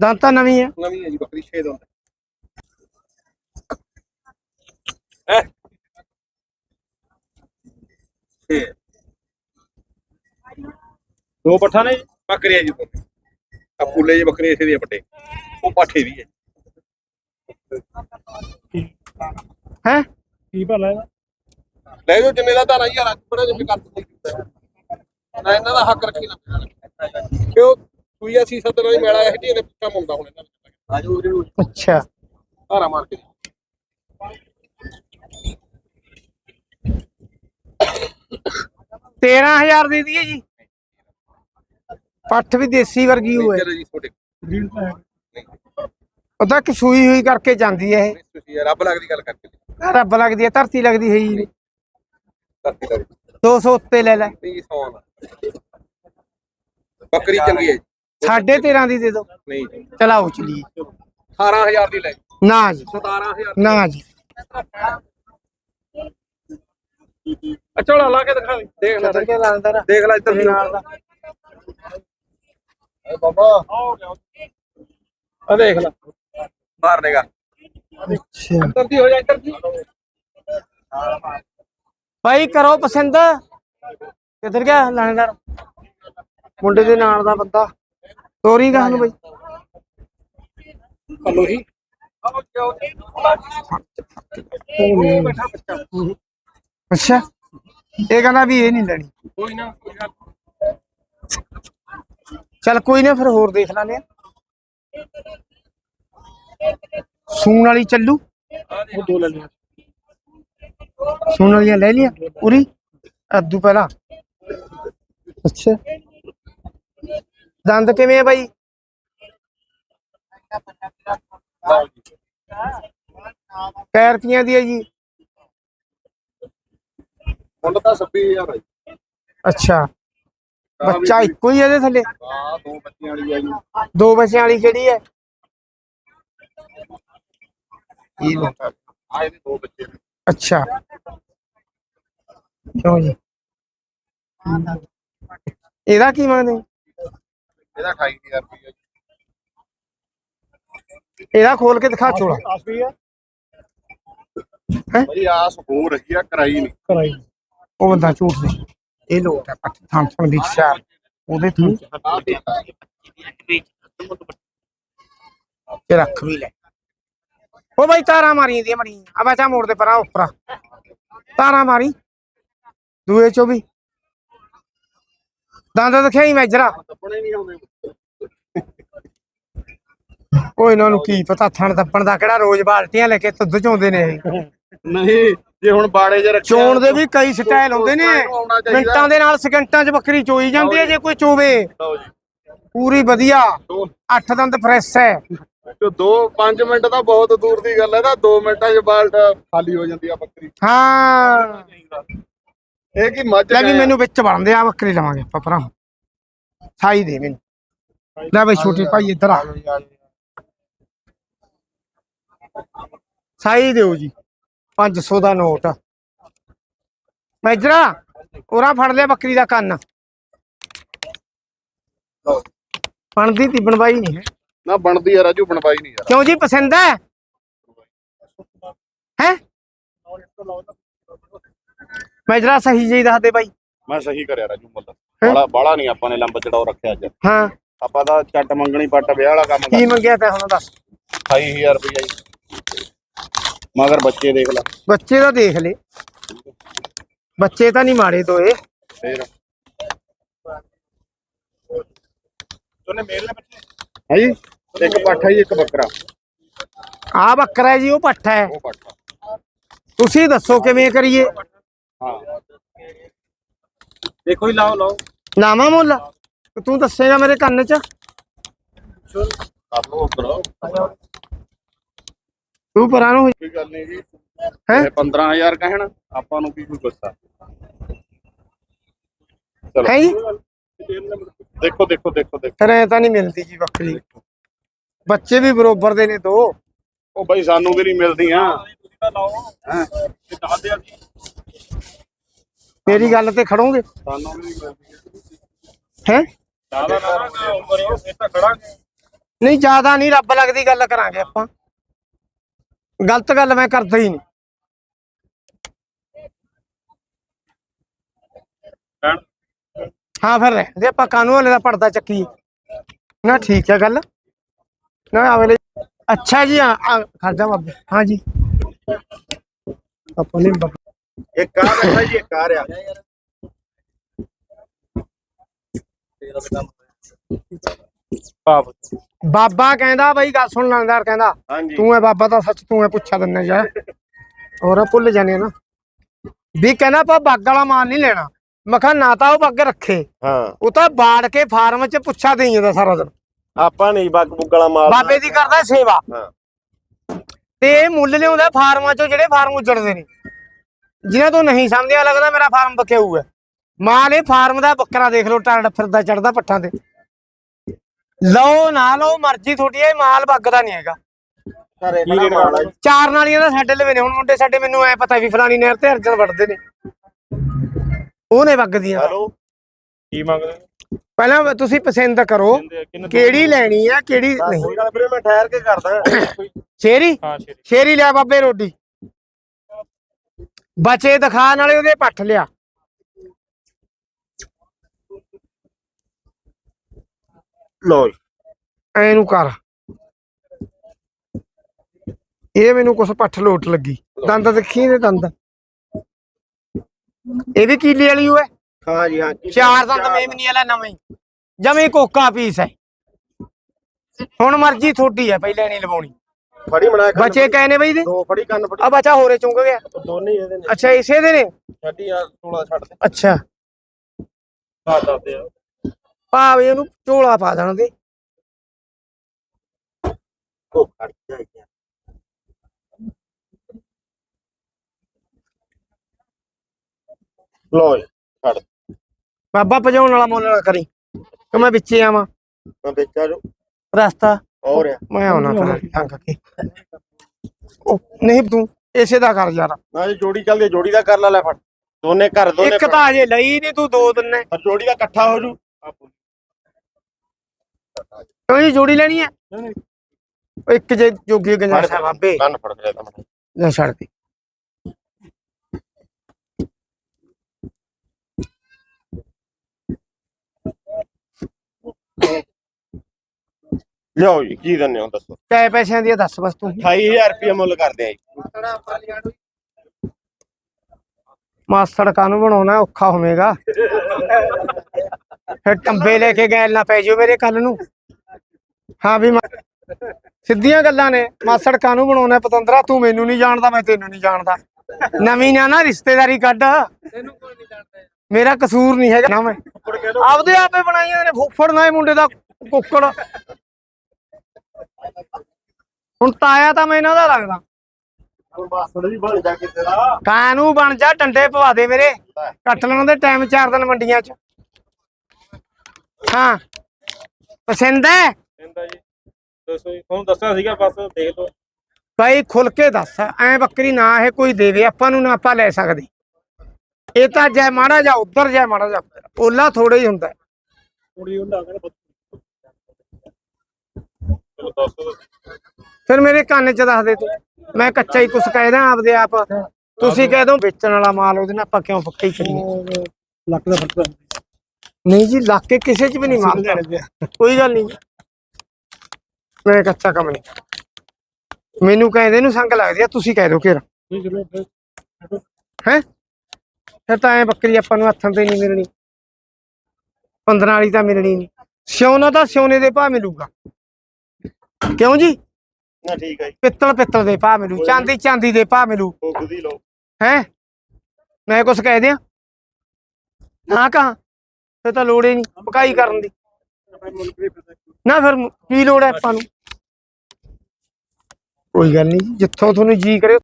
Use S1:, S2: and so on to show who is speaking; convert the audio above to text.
S1: ਦੰਦ ਤਾਂ ਨਵੀਂ ਆ।
S2: ਨਵੀਂ ਹੈ ਜੀ ਬੱਕਰੀ 6 ਦੰਦ ਹੈ? ਛੇ।
S3: ਦੋ ਪੱਠਾ ਨੇ ਜੀ?
S2: ਬੱਕਰੀਆਂ ਜੀ ਆ ਫੁੱਲੇ ਜੀ ਬੱਕਰੀ ਇਸੇ ਦੇ ਵੱਡੇ ਉਹ ਪਾਠੇ ਵੀ ਹੈ
S1: ਹੈ?
S3: ਕੀ ਭਲਾ ਇਹਦਾ?
S2: ਲੈ ਜਾਓ ਜਿੰਨੇ ਦਾ ਧਾਰਾ ਯਾਰ ਅੱਜ ਬੜਾ ਜਿਵੇਂ ਕਰ ਦਿੱਤਾ। ਨਾ ਇਹਨਾਂ ਦਾ ਹੱਕ ਰੱਖੀ ਨਾ। ਕਿਉਂ? ਸੂਈਆ ਸੀ ਸੱਤ ਨਾਲ ਹੀ ਮੇਲਾ ਇਹ ਢੀ ਨੇ ਪੁੱਛਾ ਮੁੰਡਾ ਹੁਣ ਇਹਨਾਂ ਨੇ। ਆਜੋ ਉਰੇ ਨੂੰ
S1: ਅੱਛਾ।
S2: ਧਾਰਾ ਮਾਰ ਕੇ।
S1: ਤੇਰਾਂ ਹਜ਼ਾਰ ਦੇ ਦਈਏ ਜੀ। ਪੱਠ ਵੀ ਦੇਸੀ ਵਰਗੀ ਹੋਏ।
S2: ਜੀ ਛੋਟੇ
S3: ਤਾਂ
S1: ਉਹਦਾ ਕਿ ਸੂਈ ਹੋਈ ਕਰਕੇ ਜਾਂਦੀ ਹੈ
S2: ਤੁਸੀਂ ਯਾਰ ਰੱਬ ਲੱਗਦੀ ਗੱਲ ਕਰਕੇ।
S1: ਇਹ ਰੱਬ ਲੱਗਦੀ ਹੈ ਧਰਤੀ ਲੱਗਦੀ ਹੈ ਨਹੀਂ
S2: ਧਰਤੀ ਲੱਗਦੀ।
S1: 200 ਉੱਤੇ ਲੈ ਲੈ।
S2: ਨਹੀਂ ਸੌਣ ਬੱਕਰੀ ਚੰਗੀ ਹੈ ਜੀ।
S1: ਸਾਢੇ 13 ਦੀ ਦੇ ਦਿਓ।
S2: ਨਹੀਂ। ਜੀ
S1: ਚਲਾਓ ਚਲੀਏ
S2: 18000 ਦੀ ਲੈ।
S1: ਨਾ ਜੀ।
S2: 17000
S1: ਨਾ ਜੀ।
S2: ਅਚੋਲਾ ਲਾ ਕੇ ਦਿਖਾ ਦੇ। ਦੇਖ ਲੈ।
S1: ਕੇ ਲਾਂਦਾ
S2: ਦੇਖ ਲੈ ਇੱਧਰ
S1: ਨਾਲ ਦਾ।
S2: ਬਾਬਾ। ਆ ਦੇਖ ਲੈ। ਮਾਰ ਦੇਗਾ
S1: ਅੱਛਾ।
S2: ਇੱਧਰ ਦੀ ਹੋ ਜਾ ਇੱਧਰ ਦੀ।
S1: ਭਾਈ ਕਰੋ ਪਸੰਦ। ਕਿੱਧਰ ਗਿਆ? ਲਾਣੇਦਾਰ ਮੁੰਡੇ ਦੇ ਨਾਲ ਦਾ ਬੰਦਾ। ਤੋਰੀ ਗਾ ਨੂੰ ਬਈ?
S2: ਹਲੋ ਹੀ
S1: ਅੱਛਾ ਇਹ ਕਹਿੰਦਾ ਵੀ ਇਹ ਨਹੀਂ ਲੈਣੀ।
S2: ਕੋਈ ਨਾ ਕੋਈ ਗੱਲ
S1: ਚੱਲ ਕੋਈ ਨਾ ਫਿਰ ਹੋਰ ਦੇਖ ਲਾਂਗੇ। ਸੂਣ ਵਾਲੀ ਚੱਲੂ।
S3: ਉਹ ਦੋ ਲੈ ਲਿਆ।
S1: ਸੂਣ ਵਾਲੀਆਂ ਲੈ ਲਿਆ ਪੂਰੀ ਅੱਧੂ ਪਹਿਲਾਂ। ਅੱਛਾ। ਦੰਦ ਕਿਵੇਂ ਆ ਬਾਈ ਕੈ ਰੁਪਈਆਂ ਦੀ ਹੈ ਜੀ
S2: ਮੁੱਲ ਤਾਂ 26000 ਹੈ ਜੀ।
S1: ਅੱਛਾ ਬੱਚਾ ਇੱਕੋ ਹੀ ਹੈ ਇਹਦੇ ਥੱਲੇ
S2: ਹਾਂ ਦੋ ਬੱਚਿਆਂ ਵਾਲੀ ਹੈ ਜੀ
S1: ਦੋ ਬੱਚਿਆਂ ਵਾਲੀ ਕਿਹੜੀ ਹੈ ਇਹ ਲੋ
S2: ਆ ਇਹਦੇ ਦੋ ਬੱਚੇ ਨੇ
S1: ਅੱਛਾ ਕਿਉਂ ਜੀ ਇਹਦਾ ਕੀ ਮੰਗਦੇ ਹੋ?
S2: ਇਹਦਾ 28000 ਰੁਪਏ
S1: ਇਹਦਾ ਖੋਲ ਕੇ ਦਿਖਾ ਚੋਲਾ।
S3: ਆਸਵੀ ਹੈ?
S2: ਬਈ ਆਸ ਹੋ ਰਹੀ ਆ ਕਰਾਈ ਨਹੀਂ।
S3: ਕਰਾਈ
S1: ਉਹ ਬੰਦਾ ਝੂਠ ਨਹੀਂ। ਇਹ ਲੋਟ ਹੈ ਥਾਂ ਥਾਂ ਦੀ ਸ਼ਾਰ ਉਹਦੇ ਤੋਂ ਤੇ ਰੱਖ ਵੀ ਲੈ। ਉਹ ਬਾਈ ਤਾਰਾ ਮਾਰੀ ਦੀ ਮੜੀ ਆ ਬਚਾ ਮੋੜ ਦੇ ਪਰਾਂ ਉੱਪਰ। ਤਾਰਾ ਮਾਰੀ। ਦੂਏ ਚੋਂ ਵੀ। ਦੰਦ ਦਿਖਾਈ ਮੈਜਰਾ
S2: ਦੱਬਣੇ ਨਹੀਂ ਆਉਂਦੇ
S1: ਉਹ ਇਹਨਾਂ ਨੂੰ ਕੀ ਪਤਾ ਥਣ ਦੱਪਣ ਦਾ ਕਿਹੜਾ ਰੋਜ਼ ਬਾਲਟੀਆਂ ਲੈ ਕੇ ਦੁੱਧ ਚੋਂਦੇ ਨੇ ਇਹ।
S2: ਨਹੀਂ ਜੇ ਹੁਣ ਬਾੜੇ ਰੱਖਿਆ
S1: ਚੋਣ ਦੇ ਵੀ ਕਈ ਸਟਾਈਲ ਹੁੰਦੇ ਨੇ। ਮਿੰਟਾਂ ਦੇ ਨਾਲ ਸਕਿੰਟਾਂ 'ਚ ਬੱਕਰੀ ਚੋਈ ਜਾਂਦੀ ਹੈ ਜੇ। ਕੋਈ ਚੋਵੇ।
S2: ਜੀ।
S1: ਪੂਰੀ ਵਧੀਆ।
S2: ਦੋ।
S1: ਅੱਠ ਦੰਦ ਫਰੈਸ਼ ਹੈ।
S2: ਤੇ ਦੋ 5 ਮਿੰਟ ਤਾਂ ਬਹੁਤ ਦੂਰ ਦੀ ਗੱਲ ਹੈ ਤਾਂ 2 ਮਿੰਟਾਂ 'ਚ ਬਾਲਟ ਖਾਲੀ ਹੋ ਜਾਂਦੀ ਆ ਬੱਕਰੀ।
S1: ਹਾਂ।
S2: ਇਹ ਕੀ ਮੱਝ
S1: ਲੈ ਵੀ? ਮੈਨੂੰ ਵਿੱਚ ਵੜਨ ਦੇ ਆ ਬੱਕਰੀ ਲਵਾਂਗੇ ਆਪਾਂ ਪਰਾਂ ਸਾਈ ਦੇ ਮੈਨੂੰ। ਲੈ ਬਈ ਛੋਟੇ ਭਾਈ ਇੱਧਰ ਆ। ਸਾਈ ਦਿਓ ਜੀ 500 ਦਾ ਨੋਟ। ਮੈਜਰਾ ਉਰਾ ਫੜ ਲਿਆ ਬੱਕਰੀ ਦਾ ਕੰਨ। ਬਣਦੀ ਤੀ ਬਣਵਾਈ ਨਹੀਂ
S2: ਨਾ ਬਣਦੀ ਆ ਰਾਜੂ ਬਣਵਾਈ ਨਹੀਂ ਯਾਰ।
S1: ਕਿਉਂ ਜੀ ਪਸੰਦ ਹੈ? ਹੈ? ਮੈਜਰਾ ਸਹੀ ਜੀ ਦੱਸ ਦੇ ਬਾਈ।
S2: ਮੈਂ ਸਹੀ ਕਰਿਆ ਰਾਜੂ ਮੁੱਲ। ਬਾਲਾ ਬਾਲਾ ਨਹੀਂ ਆਪਾਂ ਨੇ ਲੰਬ ਚੜਾਉ ਰੱਖਿਆ ਅੱਜ।
S1: ਹਾਂ।
S2: ਆਪਾਂ ਤਾਂ ਚੱਟ ਮੰਗਣੀ ਪੱਟ ਵਿਆਹ ਵਾਲਾ ਕੰਮ
S1: ਕੀ ਮੰਗਿਆ ਤੈਂ ਹੁਣ ਦੱਸ।
S2: 28000 ਰੁਪਏ ਜੀ। ਮਗਰ ਬੱਚੇ ਦੇਖ ਲੈ।
S1: ਬੱਚੇ ਦਾ ਦੇਖ ਲੈ। ਬੱਚੇ ਤਾਂ ਨਹੀਂ ਮਾੜੇ ਤੋਏ
S2: ਫੇਰ।
S3: ਦੋਨੇ ਮੇਲ ਨੇ ਬੱਚੇ?
S2: ਹੈ ਜੀ? ਇੱਕ ਪੱਠਾ ਜੀ ਇੱਕ ਬੱਕਰਾ।
S1: ਆ ਬੱਕਰਾ ਜੀ ਉਹ ਪੱਠਾ ਹੈ।
S2: ਉਹ ਪੱਠਾ
S1: ਤੁਸੀਂ ਦੱਸੋ ਕਿਵੇਂ ਕਰੀਏ?
S2: ਹਾਂ
S3: ਦੇਖੋ ਹੀ ਲਾਓ ਲਾਓ।
S1: ਲਾਵਾਂ ਮੁੱਲ? ਤੂੰ ਦੱਸੇਗਾ ਮੇਰੇ ਕੰਨ 'ਚ?
S2: ਕਰ
S1: ਤੂੰ ਪਰਾਂ ਨੂੰ
S2: ਕੋਈ ਗੱਲ ਨਹੀਂ ਜੀ।
S1: ਹੈ?
S2: ਇਹ 15000 ਕਹਿਣ ਆਪਾਂ ਨੂੰ ਕੀ ਕੋਈ ਗੁੱਸਾ? ਚਲੋ।
S1: ਹੈ ਜੀ?
S2: ਦੇਖੋ ਦੇਖੋ ਦੇਖੋ ਦੇਖੋ।
S1: ਫਿਰ ਐ ਤਾਂ ਨਹੀਂ ਮਿਲਦੀ ਜੀ ਬੱਕਰੀ ਬੱਚੇ ਵੀ ਬਰੋਬਰ ਦੇ ਨੇ ਦੋ।
S2: ਉਹ ਬਾਈ ਸਾਨੂੰ ਵੀ ਨਹੀਂ ਮਿਲਦੀਆਂ। ਹੈਂ?
S3: ਇਹ ਦੱਸ ਦਿਆ ਜੀ।
S1: ਮੇਰੀ ਗੱਲ ਤੇ ਖੜੋਗੇ।
S2: ਸਾਨੂੰ ਵੀ
S1: ਹੈ?
S3: ਜ਼ਿਆਦਾ ਨਾ ਨਾ ਉਮਰ ਉਹ ਫਿਰ ਤਾਂ ਖੜਾਂਗੇ
S1: ਨਹੀਂ ਜ਼ਿਆਦਾ ਨਹੀਂ ਰੱਬ ਲੱਗਦੀ ਗੱਲ ਕਰਾਂਗੇ ਆਪਾਂ। ਗਲਤ ਗੱਲ ਮੈਂ ਕਰਦਾ ਹੀ ਨਹੀਂ। ਹਾਂ ਫਿਰ ਰਹਿੰਦੇ ਆਪਾਂ ਕਾਨੂੰਨ ਵਾਲੇ ਦਾ ਪਰਦਾ ਚੱਕੀ ਨਾ ਠੀਕ ਹੈ ਗੱਲ। ਨਾ ਅਗਲੇ ਅੱਛਾ ਜੀ ਹਾਂ ਆ, ਖਾਜਾ ਬਾਬੇ। ਹਾਂ ਜੀ। ਆਪਾਂ ਨੇ
S4: ਇੱਕ ਆ ਬੈਠਾ ਜੀ ਇੱਕ ਆ ਰਿਹਾ।
S3: ਪਾਪ
S1: ਬਾਬਾ ਕਹਿੰਦਾ ਬਈ ਗੱਲ ਸੁਣ ਲਾਂਦਾਰ ਕਹਿੰਦਾ
S4: ਹਾਂਜੀ।
S1: ਤੂੰ ਹੈ ਬਾਬਾ ਤਾਂ ਸੱਚ ਤੂੰ ਹੈ ਪੁੱਛਾ ਦਿੰਨੇ ਜਾ। ਹੋਰ ਭੁੱਲ ਜਾਣੇ ਨਾ। ਵੀ ਕਹਿੰਦਾ ਆਪਾਂ ਬੱਗ ਵਾਲਾ ਮਾਲ ਨਹੀਂ ਲੈਣਾ। ਮੈਂ ਕਿਹਾ ਨਾ ਤਾਂ ਉਹ ਬੱਗ ਰੱਖੇ।
S4: ਹਾਂ।
S1: ਉਹ ਤਾਂ ਬਾੜ ਕੇ ਫਾਰਮ 'ਚ ਪੁੱਛਾ ਦੇਈ ਜਾਂਦਾ ਸਾਰਾ ਦਿਨ।
S4: ਆਪਾਂ ਨਹੀਂ ਬੱਗ ਬੁੱਗਲਾ ਮਾਲ
S1: ਬਾਬੇ ਦੀ ਕਰਦਾ ਸੇਵਾ।
S4: ਹਾਂ।
S1: ਤੇ ਇਹ ਮੁੱਲ ਲਿਆਉਂਦਾ ਫਾਰਮਾਂ 'ਚੋਂ ਜਿਹੜੇ ਫਾਰਮ ਉਜੜਦੇ ਨੇ। ਜਿਨ੍ਹਾਂ ਤੋਂ ਨਹੀਂ ਸਮਝਿਆ ਲੱਗਦਾ ਮੇਰਾ ਫਾਰਮ ਬਕਿਆਊ ਹੈ ਮਾਲ ਇਹ ਫਾਰਮ ਦਾ ਬੱਕਰਾ ਦੇਖ ਲਓ ਟਰਡ ਫਿਰਦਾ ਚੜਦਾ ਪੱਠਾਂ ਤੇ। ਲਓ ਨਾ ਲਓ ਮਰਜ਼ੀ ਤੁਹਾਡੀ ਹੈ ਇਹ ਮਾਲ ਬੱਗਦਾ ਨਹੀਂ ਹੈਗਾ। ਚਾਰ ਨਾਲੀਆਂ ਦਾ ਸਾਡੇ ਲਵੇ ਨੇ ਹੁਣ ਮੁੰਡੇ ਸਾਡੇ ਮੈਨੂੰ ਐ ਪਤਾ ਵੀ ਫਲਾਣੀ ਨਹਿਰ ਤੇ ਅਰਜਨ ਵੜਦੇ ਨੇ। ਉਹਨੇ ਵਗਦੀਆਂ।
S4: ਹੈਲੋ?
S3: ਕੀ ਮੰਗਦੇ?
S1: ਪਹਿਲਾਂ ਤੁਸੀਂ ਪਸੰਦ ਕਰੋ ਕਿਹੜੀ ਲੈਣੀ ਆ ਕਿਹੜੀ ਨਹੀਂ।
S4: ਕੋਈ ਗੱਲ ਵੀਰੇ ਮੈਂ ਠਹਿਰ ਕੇ ਕਰਦਾ।
S1: ਸ਼ੇਰੀ
S3: ਹਾਂ ਸ਼ੇਰੀ
S1: ਸ਼ੇਰੀ ਲਿਆ ਬਾਬੇ ਰੋਟੀ। ਬਚੇ ਦਿਖਾ ਨਾਲੇ ਉਹਦੇ ਪੱਠ ਲਿਆ।
S4: ਲੋ ਜੀ।
S1: ਐ ਨੂੰ ਕਰ। ਇਹ ਮੈਨੂੰ ਕੁਛ ਪੱਠ ਲੋਟ ਲੱਗੀ। ਦੰਦ ਦੇਖੀ ਇਹਦੇ ਦੰਦ? ਇਹ ਵੀ ਕੀਲੇ ਵਾਲੀ ਹੋਏ
S4: ਹਾਂ? ਜੀ ਹਾਂ।
S1: ਚਾਰ ਦੰਦ ਮੇਮਨੀ ਵਾਲਾ ਨਵੇਂ। ਜਮੇ ਕੋਕਾ ਪੀਸ ਹੈ। ਹੁਣ ਮਰਜ਼ੀ ਤੁਹਾਡੀ ਹੈ ਪਹਿਲੇ ਨਹੀਂ ਲਵਾਉਣੀ।
S4: ਫੜੀ ਬਣਾ ਕੇ
S1: ਬੱਚੇ ਕਹੇ ਨੇ ਬਈ ਦੇ
S4: ਦੋ ਫੜੀ ਕੰਨ ਫੜੀ।
S1: ਆ ਬੱਚਾ ਹੋਰੇ ਚੁੰਗ ਗਿਆ।
S4: ਦੋਨੇ ਹੀ ਇਹਦੇ ਨੇ।
S1: ਅੱਛਾ ਇਸੇ ਦੇ ਨੇ?
S4: ਛੱਡੀ ਆ 16 ਛੱਡ ਦੇ।
S1: ਅੱਛਾ।
S3: ਹਾਂ ਦੱਸਦੇ ਆ।
S1: ਭਾਵੇਂ ਉਹਨੂੰ ਝੋਲਾ ਪਾ ਦੇਣ ਦੇ।
S4: ਕੋ ਖੜ ਜਾ ਯਾਰ ਲੋ ਛੱਡ
S1: ਬਾਬਾ ਭਜਾਉਣ ਵਾਲਾ ਮੁੱਲ ਨਾ ਕਰੀ। ਕਿ ਮੈਂ ਵਿੱਚੇ ਆਵਾਂ।
S4: ਮੈਂ ਵੇਚਾ ਜੋ।
S1: ਰਸਤਾ।
S4: ਹੋ ਰਿਹਾ
S1: ਮੈਂ ਆਉਣਾ ਫਿਰ ਤੰਗ ਕੇ ਉਹ ਨਹੀਂ ਤੂੰ ਇਸੇ ਦਾ ਕਰ ਯਾਰ।
S4: ਨਾ ਜੀ ਜੋੜੀ ਚੱਲਦੀ ਜੋੜੀ ਦਾ ਕਰ ਲਾ ਲੈ ਫੜ। ਦੋਨੇ ਘਰ ਦੋਨੇ
S1: ਇੱਕ ਤਾਂ ਅਜੇ ਲਈ ਨਹੀਂ ਤੂੰ ਦੋ ਦਿਨ ਨੇ।
S4: ਪਰ ਜੋੜੀ ਦਾ ਇਕੱਠਾ ਹੋ ਜੂ।
S1: ਜੀ ਜੋੜੀ ਲੈਣੀ ਹੈ ਉਹ ਇੱਕ ਜੇ ਜੋਗੀ ਗੰਜਾਇਸ਼ ਹੈ ਬਾਬੇ
S4: ਕੰਨ ਫੜ ਕੇ ਲੈ ਤਾਂ
S1: ਲੈ ਛੱਡ ਦੇ।
S4: ਲਿਓ ਜੀ ਕੀ ਦਿੰਦੇ ਹੋ ਦੱਸੋ?
S1: ਕੈ ਪੈਸਿਆਂ ਦੀ ਆ ਦੱਸ ਬਸ ਤੂੰ।
S4: 28000 ਰੁਪਏ ਮੁੱਲ ਕਰਦੇ ਆ ਜੀ।
S1: ਮਾਸੜ ਕਾਨੂੰ ਬਣਾਉਣਾ ਔਖਾ ਹੋਵੇਗਾ। ਫਿਰ ਟੰਬੇ ਲੈ ਕੇ ਗੈਲ ਨਾ ਪੈ ਜਿਓ ਮੇਰੇ ਕੱਲ ਨੂੰ। ਹਾਂ ਵੀ ਮਾ- ਸਿੱਧੀਆਂ ਗੱਲਾਂ ਨੇ। ਮਾਸੜ ਕਾਨੂੰ ਬਣਾਉਣਾ ਪਤੰਦਰਾ ਤੂੰ ਮੈਨੂੰ ਨਹੀਂ ਜਾਣਦਾ ਮੈਂ ਤੈਨੂੰ ਨਹੀਂ ਜਾਣਦਾ। ਨਵੀਂ ਨਾ ਨਾ ਰਿਸ਼ਤੇਦਾਰੀ ਕੱਢ। ਮੇਰਾ ਕਸੂਰ ਨਹੀਂ ਹੈਗਾ। ਨਾ ਮੈਂ ਆਪਦੇ ਆਪੇ ਬਣਾਈਆਂ ਨੇ ਫੁੱਫੜ ਨਾ ਇਹ ਮੁੰਡੇ ਦਾ ਕੁੱਕੜ। ਹੁਣ ਤਾਇਆ ਤਾਂ ਮੈਂ ਇਹਨਾਂ ਦਾ ਲੱਗਦਾ।
S4: ਮਾਸੜ ਵੀ ਬਣ ਜਾ ਕੇ ਤੇਰਾ
S1: ਕਾਨੂੰ ਬਣ ਜਾ ਡੰਡੇ ਪਵਾ ਦੇ ਮੇਰੇ ਕੱਟ ਲੈਣ ਦੇ ਟਾਈਮ ਚਾਰ ਦਿਨ ਮੰਡੀਆਂ 'ਚ। ਹਾਂ। ਪਸੰਦ ਹੈ?
S3: ਕਹਿੰਦਾ ਜੀ। ਦੱਸੋ ਜੀ ਤੁਹਾਨੂੰ ਦੱਸਿਆ ਸੀਗਾ ਬਸ ਦੇਖ ਲਓ।
S1: ਭਾਈ ਖੁੱਲ ਕੇ ਦੱਸ। ਐ ਬੱਕਰੀ ਨਾ ਇਹ ਕੋਈ ਦੇਵੇ ਆਪਾਂ ਨੂੰ ਨਾ ਆਪਾਂ ਲੈ ਸਕਦੇ। ਇਹ ਤਾਂ ਜੈ ਮਾੜਾ ਜਾ ਉੱਧਰ ਜੈ ਮਾੜਾ ਜਾ ਉੱਧਰ। ਓਲਾ ਥੋੜਾ ਹੀ ਹੁੰਦਾ। ਹੈ।
S3: ਕੁੜੀ ਉਹਨਾਂ ਕਹਿੰਦਾ ਚਲੋ ਦੱਸੋ।
S1: ਫਿਰ ਮੇਰੇ ਕੰਨ 'ਚ ਦੱਸ ਦੇ ਤੂੰ। ਮੈਂ ਕੱਚਾ ਹੀ ਕੁਛ ਕਹਿਦਾ ਆਪਦੇ ਆਪ। ਤੁਸੀਂ ਕਹਿ ਦੋ ਵੇਚਣ ਵਾਲਾ ਮਾਲ ਉਹਦੇ ਨਾਲ ਆਪਾਂ ਕਿਉਂ ਪੱਕਾ ਹੀ ਕਰੀਏ?
S3: ਲੱਕ ਦਾ ਫ਼ਰਕ
S1: ਨਹੀਂ ਜੀ ਲੱਗ ਕੇ ਕਿਸੇ 'ਚ ਵੀ ਨਹੀਂ ਮਾਰਦਾ। ਕੋਈ ਗੱਲ ਨਹੀਂ। ਮੈਂ ਕੱਚਾ ਕੰਮ ਨਹੀਂ। ਮੈਨੂੰ ਕਹਿੰਦੇ ਨੂੰ ਸੰਗ ਲੱਗਦੀ ਆ ਤੁਸੀਂ ਕਹਿ ਦਿਓ ਕਿਰ ਹੈ? ਫਿਰ ਤਾਂ ਐ ਬੱਕਰੀ ਆਪਾਂ ਨੂੰ ਹੱਥਾਂ ਤੇ ਨਹੀਂ ਮਿਲਣੀ। 15 ਵਾਲੀ ਤਾਂ ਮਿਲਣੀ ਨਹੀਂ। ਸਿਉਨਾ ਤਾਂ ਸਿਉਨੇ ਦੇ ਭਾਅ ਮਿਲੂਗਾ। ਕਿਉਂ ਜੀ?
S4: ਨਾ ਠੀਕ ਹੈ ਜੀ।
S1: ਪਿੱਤਲ ਪਿੱਤਲ ਦੇ ਭਾਅ ਮਿਲੂ ਚਾਂਦੀ ਚਾਂਦੀ ਦੇ ਭਾਅ ਮਿਲੂ
S4: ਉਹ ਖੁਦੀ ਲਓ।
S1: ਹੈ? ਮੈਂ ਕੁਛ ਕਹਿ ਦਿਆਂ? ਨਾ ਕਹਾਂ? ਫਿਰ ਤਾਂ ਲੋੜ ਹੀ ਨਹੀਂ ਪਕਾਈ ਕਰਨ ਦੀ। ਨਾ ਫਿਰ ਕੀ ਲੋੜ ਹੈ ਆਪਾਂ ਨੂੰ? ਕੋਈ ਗੱਲ ਨਹੀਂ ਜਿੱਥੋਂ ਤੁਹਾਨੂੰ ਜੀ ਕਰੇ